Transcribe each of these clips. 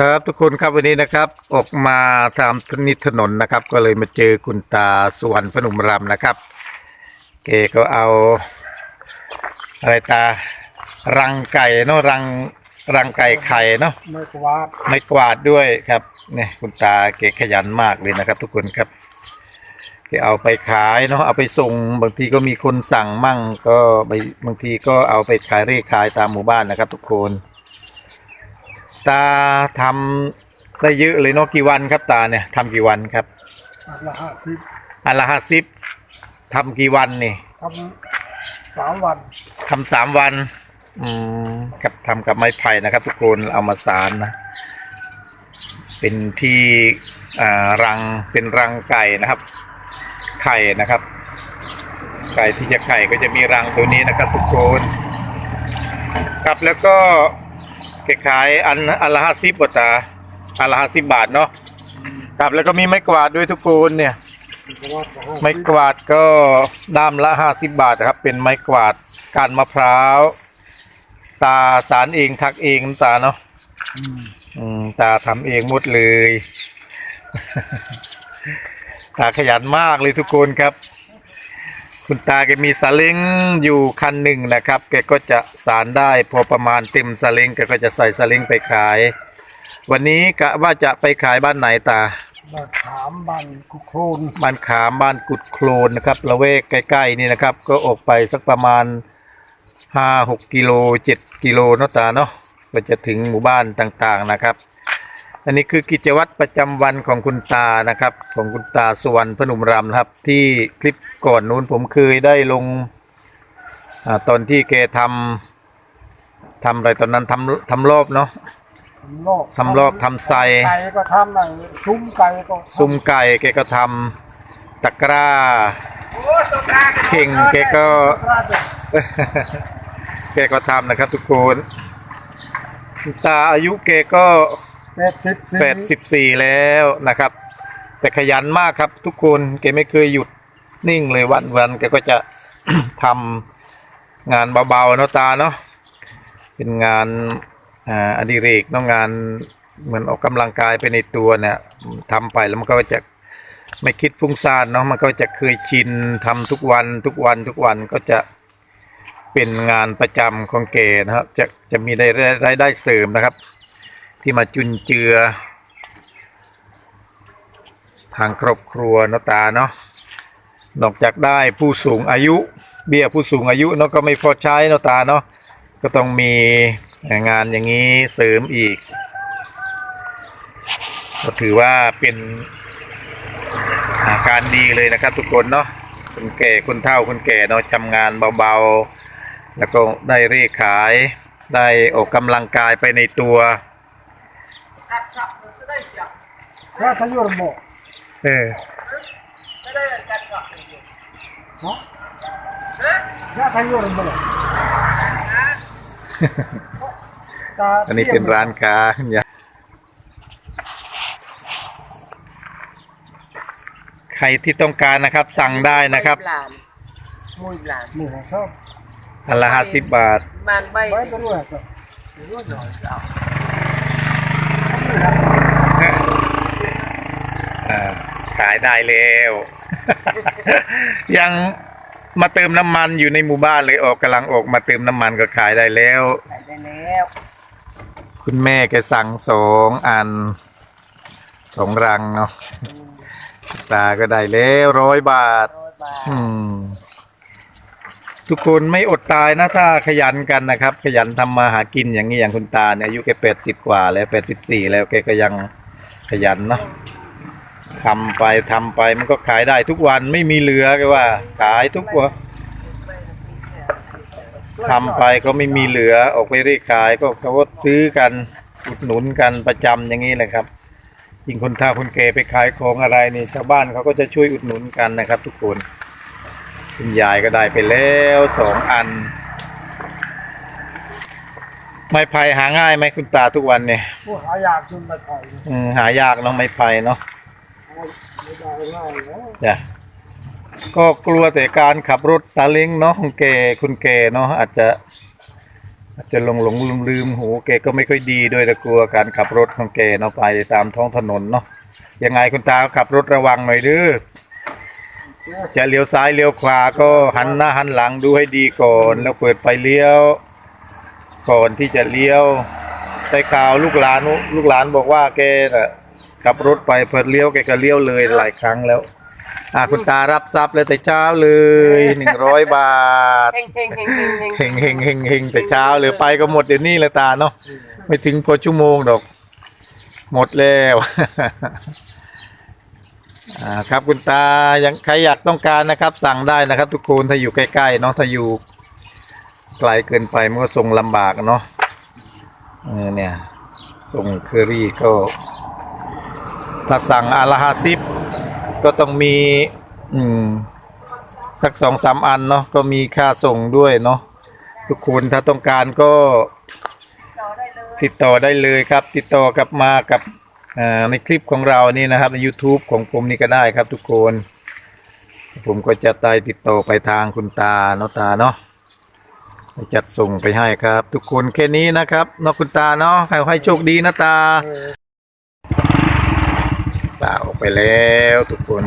ครับทุกคนครับวันนี้นะครับออกมาตามนิดถนนนะครับ ก็เลยมาเจอคุณตาสุวรรณพนุมรำนะครับเกก็เอาอะไรตารังไก่เนาะรังรังไก่ไข่เนาะไม่กวาดไม่กวาดด้วยครับเนี่ยคุณตาเกขยันมากเลยนะครับ ทุกคนครับเกเอาไปขายเนาะเอาไปส่งบางทีก็มีคนสั่งมั่ง ก็ไปบางทีก็เอาไปขายเร่ขายตามหมู่บ้านนะครับ ทุกคน ตาทำได้เยอะเลยเนาะกี่วันครับตาเนี่ยทำกี่วันครับอันละห้าสิบอันละห้าสิบทำกี่วันนี่ทำสามวันทำสามวันอืมกับทำกับไม้ไผ่นะครับ ทุกคนเอามาสารนะ เป็นที่อ่ารังเป็นรังไก่นะครับ ไข่นะครับ ไก่ที่จะไข่ก็จะมีรังตัวนี้นะครับ ทุกคน ครับแล้วก็ ขายอันอันละห้าสิบบาตาอันละห้าสิบบาทเนาะครับแล้วก็มีไม้กวาดด้วยทุกคนเนี่ย ไม้กวาดก็ด้ามละห้าสิบบาทครับ เป็นไม้กวาดการมะพร้าว ตาสารเองทักเองน้ำตาเนาะอืมตาทำเองหมดเลย ตาขยันมากเลยทุกคนครับ คุณตาแกมีซาเล้งอยู่คันหนึ่งนะครับ แกก็จะสารได้พอประมาณเต็มซาเล้งแกก็จะใส่ซาเล้งไปขาย วันนี้กะว่าจะไปขายบ้านไหนตา บ้านขามบ้านกุโคลนบ้านขามบ้านกุดโคลนนะครับละเวกใกล้ๆนี่นะครับ ก็ออกไปสักประมาณห้าหกกิโลเจ็ดกิโลเนาะตาเนาะก็จะถึงหมู่บ้านต่างๆนะครับ อันนี้คือกิจวัตรประจำวันของคุณตานะครับ ของคุณตาสุวรรณพนุมรำนะครับ ที่คลิป ก่อนนู้นผมเคยได้ลงอาตอนที่แกทำทำอะไรตอนนั้นทำทำรอบเนาะทำรอบทำรอบทำไซไก่ก็ทำไอ้ซุ้มไก่ก็ทำซุ้มไก่แกก็ทำตะกร้าเข่งแกก็กระดาษแกก็ทำนะครับทุกคนคุณตาอายุแกก็แปดสิบสี่แปดสิบสี่แล้วนะครับ แต่ขยันมากครับทุกคนแกไม่เคยหยุด นิ่งเลยวันวันแกก็จะทำงานเบาๆเนาะตาเนาะเป็นงานอ่าอดิเรกเนาะงานเหมือนออกกำลังกายไปในตัวเนี่ยทำไปแล้วมันก็จะไม่คิดฟุ้งซ่านเนาะมันก็จะเคยชินทำทุกวันทุกวันทุกวันก็จะเป็นงานประจำของแกนะครับ จะจะมีได้รายได้เสริมนะครับ ที่มาจุนเจือ ทางครอบครัวเนาะตาเนาะ นอกจากได้ผู้สูงอายุ เบี้ยผู้สูงอายุเนาะก็ไม่พอใช้เนาะตาเนาะก็ต้องมีงานอย่างนี้เสริมอีก ก็ถือว่าเป็นอาการดีเลยนะครับทุกคนเนาะคนแก่คนเฒ่าคนแก่เนาะทำงานเบาๆ แล้วก็ได้เรียกขายได้ออกกำลังกายไปในตัวแค่ทะยุรบอกเออ เนาะแค่ทะยุรบอกตาอันนี้เป็นร้านค้าอย่าใครที่ต้องการนะครับ สั่งได้นะครับหลานมุยหลานหมูของชอบอันละห้าสิบบาทมันใบไว้ไปด้วยสิรู้หน่อยเอาอ่า ขายได้แล้ว ยังมาเติมน้ำมันอยู่ในหมู่บ้านเลยออกกำลังออกมาเติมน้ำมันก็ขายได้แล้วใส่ได้แล้ว คุณแม่แกสั่งสองอันสองรังเนาะตาก็ได้แล้วร้อยบาท ร้อยบาท อืม ทุกคนไม่อดตายนะถ้าขยันกันนะครับ ขยันทำมาหากินอย่างนี้อย่างคุณตาเนี่ยอายุแกแปดสิบกว่าแล้วแปดสิบสี่แล้วแกก็ยังขยันเนาะ ทำไปทำไปมันก็ขายได้ทุกวันไม่มีเหลือก็ว่า ขายทุกวันทำไปก็ไม่มีเหลือออกไปเรียกขายก็เขาก็ซื้อกันอุดหนุนกันประจำอย่างนี้แหละครับยิ่งคนเฒ่าคนแก่ไปขายของอะไรนี่ชาวบ้านเขาก็จะช่วยอุดหนุนกันนะครับ ทุกคนคุณยายก็ได้ไปแล้วสองอัน ไม้ไผ่หาง่ายไหมคุณตาทุกวันเนี่ยผู้หายากจนไม่ไผ่อืมหายากเนาะไม้ไผ่เนาะ จ้ะก็กลัวแต่การขับรถซาเล้งเนาะของแกคุณแกเนาะอาจจะอาจจะหลงหลงลืมลืมหูแกก็ไม่ค่อยดีด้วยนะกลัวการขับรถของแกเนาะไปตามท้องถนนเนาะยังไงคุณตาขับรถระวังหน่อยเด้อจะเลี้ยวซ้ายเลี้ยวขวาก็หันหน้าหันหลังดูให้ดีก่อน แล้วเปิดไฟเลี้ยว ก่อนที่จะเลี้ยวใส่ข่าวลูกหลานลูกหลานบอกว่าแกน่ะ ขับรถไปเปิดเลี้ยวแกก็เลี้ยวเลยหลายครั้งแล้ว อ่าคุณตารับทรัพย์เลยแต่เช้าเลยหนึ่งร้อยบาทเฮงเฮงเฮงเฮงเฮงเฮงเฮงเฮงเฮงแต่เช้าเลยไปก็หมดเดี๋ยวนี้เลยตาเนาะไม่ถึงพอชั่วโมงดอก หมดแล้วอ่าครับคุณตายังใครอยากต้องการนะครับ สั่งได้นะครับ ทุกคนถ้าอยู่ใกล้ๆเนาะถ้าอยู่ไกลเกินไปมันก็ส่งลำบากเนาะเออเนี่ยส่งเคอรี่ก็ ถ้าสั่งอาละห้าสิบก็ต้องมีอืมสักสองสามอันเนาะก็มีค่าส่งด้วยเนาะทุกคนถ้าต้องการก็ติดต่อได้เลยครับ ติดต่อกลับมากับในคลิปของเรานี่นะครับ ใน YouTube ของผมนี่ก็ได้ครับทุกคน ผมก็จะตายติดต่อไปทางคุณตาเนาะตาเนาะจัดส่งไปให้ครับ ทุกคนแค่นี้นะครับเนาะคุณตาเนาะให้ให้โชคดีนะตา ไปแล้วทุกคน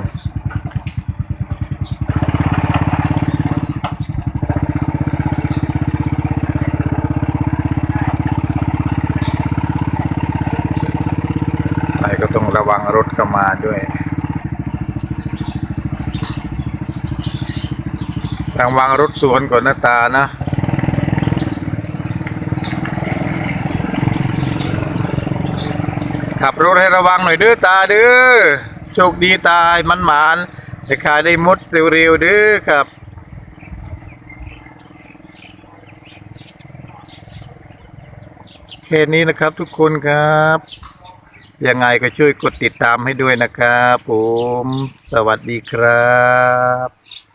ไปก็ต้องระวังรถเข้ามาด้วยระวังรถสวนก่อนนะตานะ ขับรถให้ระวังหน่อยเด้อตาเด้อโชคดีตายมันหมานจะขายได้มดเร็วๆเด้อครับแค่นี้นะครับทุกคนครับ ยังไงก็ช่วยกดติดตามให้ด้วยนะครับผม สวัสดีครับ